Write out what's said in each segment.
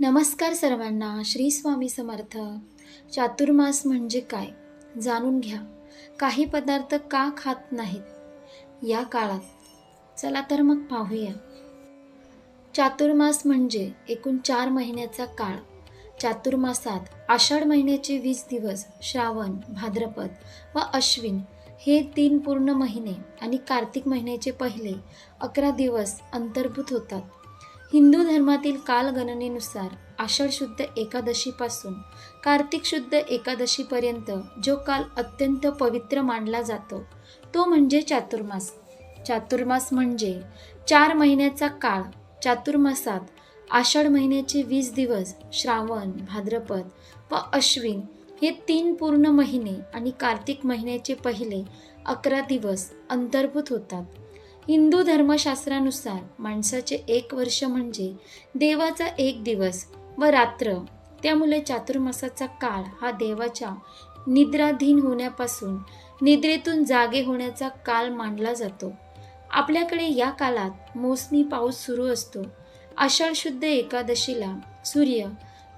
नमस्कार सर्वांना श्री स्वामी समर्थ. चातुर्मास म्हणजे काय? जाणून घ्या. काही पदार्थ का खात नाहीत? या काळात. चला तर मग पाहूया. चातुर्मास म्हणजे एकूण चार महिन्याचा काळ. चातुर्मासात आषाढ महिन्याचे वीस दिवस श्रावण भाद्रपद व अश्विन हे तीन पूर्ण महिने आणि कार्तिक महिन्याचे पहिले अकरा दिवस अंतर्भूत होतात. हिंदू धर्मातील कालगणनेनुसार आषाढ शुद्ध एकादशीपासून कार्तिक शुद्ध एकादशीपर्यंत जो काल अत्यंत पवित्र मानला जातो तो म्हणजे चातुर्मास. चातुर्मास म्हणजे चार महिन्याचा काळ. चातुर्मासात आषाढ महिन्याचे वीस दिवस श्रावण भाद्रपद व अश्विन हे तीन पूर्ण महिने आणि कार्तिक महिन्याचे पहिले अकरा दिवस अंतर्भूत होतात. हिंदू धर्मशास्त्रानुसार माणसाचे एक वर्ष म्हणजे देवाचा एक दिवस व रात्र. त्यामुळे चातुर्मासाचा काळ हा देवाच्या निद्राधीन होण्यापासून निद्रेतून जागे होण्याचा काल मानला जातो. आपल्याकडे या काळात मोसमी पाऊस सुरू असतो. आषाढ शुद्ध एकादशीला सूर्य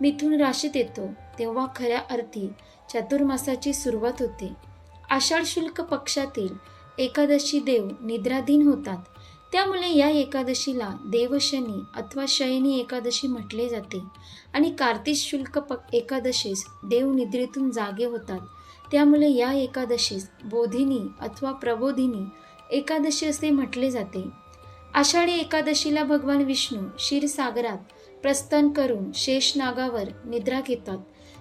मिथुन राशीत येतो तेव्हा खऱ्या अर्थी चातुर्मासाची सुरुवात होते. आषाढ शुल्क पक्षातील एकादशी देव निद्राधीन होतात. त्यामुळे या एकादशीला देवशनी अथवा शयनी एकादशी म्हटले जाते. आणि कार्तिक शुल्क प एकादशीस देव निद्रेतून जागे होतात. त्यामुळे या एकादशीस बोधिनी अथवा प्रबोधिनी एकादशी असे म्हटले जाते. आषाढी एकादशीला भगवान विष्णू क्षीरसागरात प्रस्थान करून शेषनागावर निद्रा घेतात.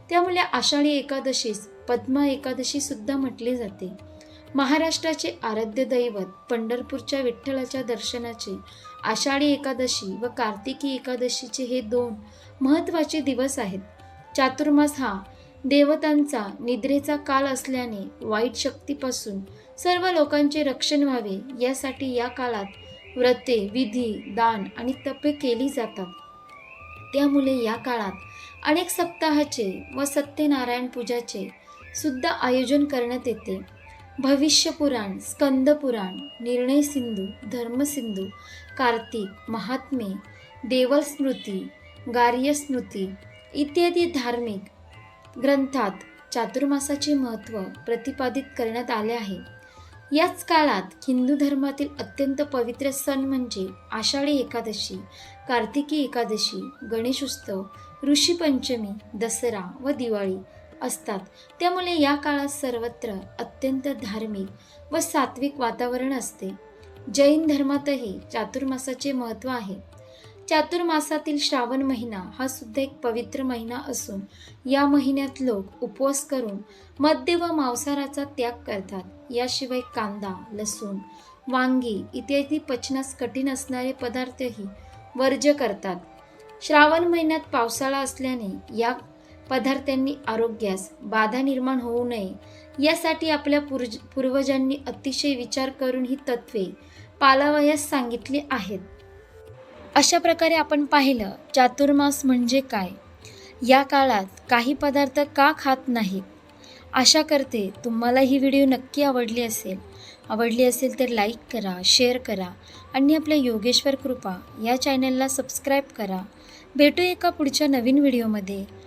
त्यामुळे आषाढी एकादशीस पद्मा एकादशी सुद्धा म्हटले जाते. महाराष्ट्राचे आराध्य दैवत पंढरपूरच्या विठ्ठलाच्या दर्शनाचे आषाढी एकादशी व कार्तिकी एकादशीचे हे दोन महत्त्वाचे दिवस आहेत. चातुर्मास हा देवतांचा निद्रेचा काल असल्याने वाईट शक्तीपासून सर्व लोकांचे रक्षण व्हावे यासाठी या काळात व्रते विधी दान आणि तपे केली जातात. त्यामुळे या काळात अनेक सप्ताहाचे व सत्यनारायण पूजाचे सुद्धा आयोजन करण्यात येते. भविष्यपुराण स्कंदपुराण निर्णय सिंधू धर्मसिंधू कार्तिक महात्मे देवल स्मृती इत्यादी धार्मिक ग्रंथात चातुर्मासाचे महत्त्व प्रतिपादित करण्यात आले आहे. याच काळात हिंदू धर्मातील अत्यंत पवित्र सण म्हणजे आषाढी एकादशी कार्तिकी एकादशी गणेशोत्सव ऋषीपंचमी दसरा व दिवाळी. असतात. त्यामुळे या काळात सर्वत्र अत्यंत धार्मिक व सात्विक वातावरण असते. जैन धर्मातही चातुर्मासाचे महत्त्व आहे. चातुर्मासातील श्रावण महिना हा सुद्धा एक पवित्र महिना असून या महिन्यात लोक उपवास करून मद्य व मांसाहाराचा त्याग करतात. याशिवाय कांदा लसूण वांगी इत्यादी पचनास कठीण असणारे पदार्थही वर्ज्य करतात. श्रावण महिन्यात पावसाळा असल्याने या पदार्थांनी आरोग्यास बाधा निर्माण होऊ नये. यासाठी आपल्या पूर्ज पूर्वजांनी अतिशय विचार करून ही तत्वे पालावयास सांगितली आहेत. अशा प्रकारे आपण पाहिलं चातुर्मास म्हणजे काय? या काळात काही पदार्थ का खात नाहीत? आशा करते तुम्हाला ही व्हिडिओ नक्की आवडली असेल. आवडली असेल तर लाईक करा शेअर करा आणि आपल्या योगेश्वर कृपा या चॅनलला सबस्क्राईब करा. भेटू एका पुढच्या नवीन व्हिडिओमध्ये.